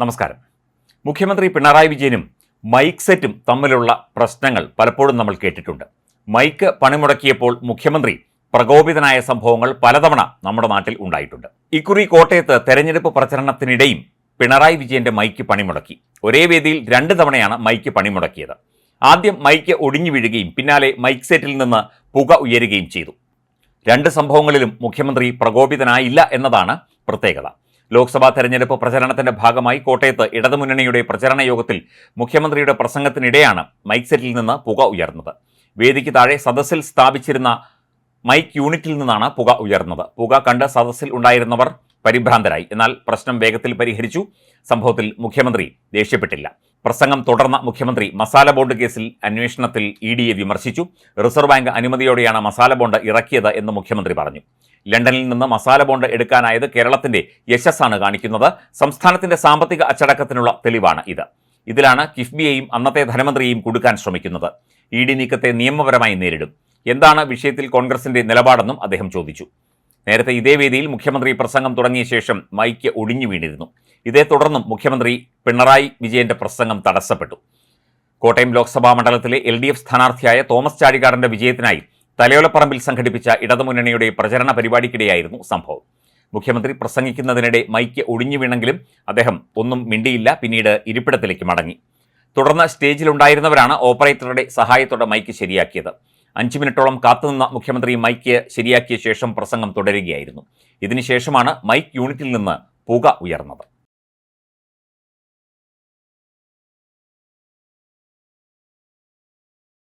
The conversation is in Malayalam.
നമസ്കാരം. മുഖ്യമന്ത്രി പിണറായി വിജയനും മൈക്ക് സെറ്റും തമ്മിലുള്ള പ്രശ്നങ്ങൾ പലപ്പോഴും നമ്മൾ കേട്ടിട്ടുണ്ട്. മൈക്ക് പണിമുടക്കിയപ്പോൾ മുഖ്യമന്ത്രി പ്രകോപിതനായ സംഭവങ്ങൾ പലതവണ നമ്മുടെ നാട്ടിൽ ഉണ്ടായിട്ടുണ്ട്. ഇക്കുറി കോട്ടയത്ത് തെരഞ്ഞെടുപ്പ് പ്രചരണത്തിനിടെയും പിണറായി വിജയന്റെ മൈക്ക് പണിമുടക്കി. ഒരേ വേദിയിൽ രണ്ട് തവണയാണ് മൈക്ക് പണിമുടക്കിയത്. ആദ്യം മൈക്ക് ഒടിഞ്ഞു വീഴുകയും പിന്നാലെ മൈക്ക് സെറ്റിൽ നിന്ന് പുക ഉയരുകയും ചെയ്തു. രണ്ട് സംഭവങ്ങളിലും മുഖ്യമന്ത്രി പ്രകോപിതനായില്ല എന്നതാണ് പ്രത്യേകത. ലോക്സഭാ തെരഞ്ഞെടുപ്പ് പ്രചരണത്തിന്റെ ഭാഗമായി കോട്ടയത്ത് ഇടതുമുന്നണിയുടെ പ്രചരണ യോഗത്തിൽ മുഖ്യമന്ത്രിയുടെ പ്രസംഗത്തിനിടെയാണ് മൈക്ക് സെറ്റിൽ നിന്ന് പുക ഉയർന്നത്. വേദിക്ക് താഴെ സദസ്സിൽ സ്ഥാപിച്ചിരുന്ന മൈക്ക് യൂണിറ്റിൽ നിന്നാണ് പുക ഉയർന്നത്. പുക കണ്ട് സദസ്സിൽ ഉണ്ടായിരുന്നവർ പരിഭ്രാന്തരായി. എന്നാൽ പ്രശ്നം വേഗത്തിൽ പരിഹരിച്ചു. സംഭവത്തിൽ മുഖ്യമന്ത്രി ദേഷ്യപ്പെട്ടില്ല. പ്രസംഗം തുടർന്ന മുഖ്യമന്ത്രി മസാല ബോണ്ട് കേസിൽ അന്വേഷണത്തിൽ ഇ ഡിയെ വിമർശിച്ചു. റിസർവ് ബാങ്ക് അനുമതിയോടെയാണ് മസാല ബോണ്ട് ഇറക്കിയത് എന്ന് മുഖ്യമന്ത്രി പറഞ്ഞു. ലണ്ടനിൽ നിന്ന് മസാല ബോണ്ട് എടുക്കാനായത് കേരളത്തിന്റെ യശസ്സാണ് കാണിക്കുന്നത്. സംസ്ഥാനത്തിന്റെ സാമ്പത്തിക അച്ചടക്കത്തിനുള്ള തെളിവാണ് ഇത്. ഇതിലാണ് കിഫ്ബിയെയും അന്നത്തെ ധനമന്ത്രിയെയും കൊടുക്കാൻ ശ്രമിക്കുന്നത്. ഇ ഡി നീക്കത്തെ നിയമപരമായി നേരിടും. എന്താണ് വിഷയത്തിൽ കോൺഗ്രസിന്റെ നിലപാടെന്നും അദ്ദേഹം ചോദിച്ചു. നേരത്തെ ഇതേ വേദിയിൽ മുഖ്യമന്ത്രി പ്രസംഗം തുടങ്ങിയ ശേഷം മൈക്ക് ഒടിഞ്ഞു വീണിരുന്നു. ഇതേ തുടർന്നും മുഖ്യമന്ത്രി പിണറായി വിജയന്റെ പ്രസംഗം തടസ്സപ്പെട്ടു. കോട്ടയം ലോക്സഭാ മണ്ഡലത്തിലെ എൽ ഡി എഫ് സ്ഥാനാർത്ഥിയായ തോമസ് ചാഴികാടന്റെ വിജയത്തിനായി തലയോലപ്പറമ്പിൽ സംഘടിപ്പിച്ച ഇടതുമുന്നണിയുടെ പ്രചരണ പരിപാടിക്കിടെയായിരുന്നു സംഭവം. മുഖ്യമന്ത്രി പ്രസംഗിക്കുന്നതിനിടെ മൈക്ക് ഒടിഞ്ഞു വീണെങ്കിലും അദ്ദേഹം ഒന്നും മിണ്ടിയില്ല പിന്നീട് ഇരിപ്പിടത്തിലേക്ക് മടങ്ങി. തുടർന്ന് സ്റ്റേജിലുണ്ടായിരുന്നവരാണ് ഓപ്പറേറ്ററുടെ സഹായത്തോടെ മൈക്ക് ശരിയാക്കിയത്. അഞ്ച് മിനിറ്റോളം കാത്തുനിന്ന മുഖ്യമന്ത്രി മൈക്ക് ശരിയാക്കിയ ശേഷം പ്രസംഗം തുടരുകയായിരുന്നു. ഇതിനുശേഷമാണ് മൈക്ക് യൂണിറ്റിൽ നിന്ന് പുക ഉയർന്നത്.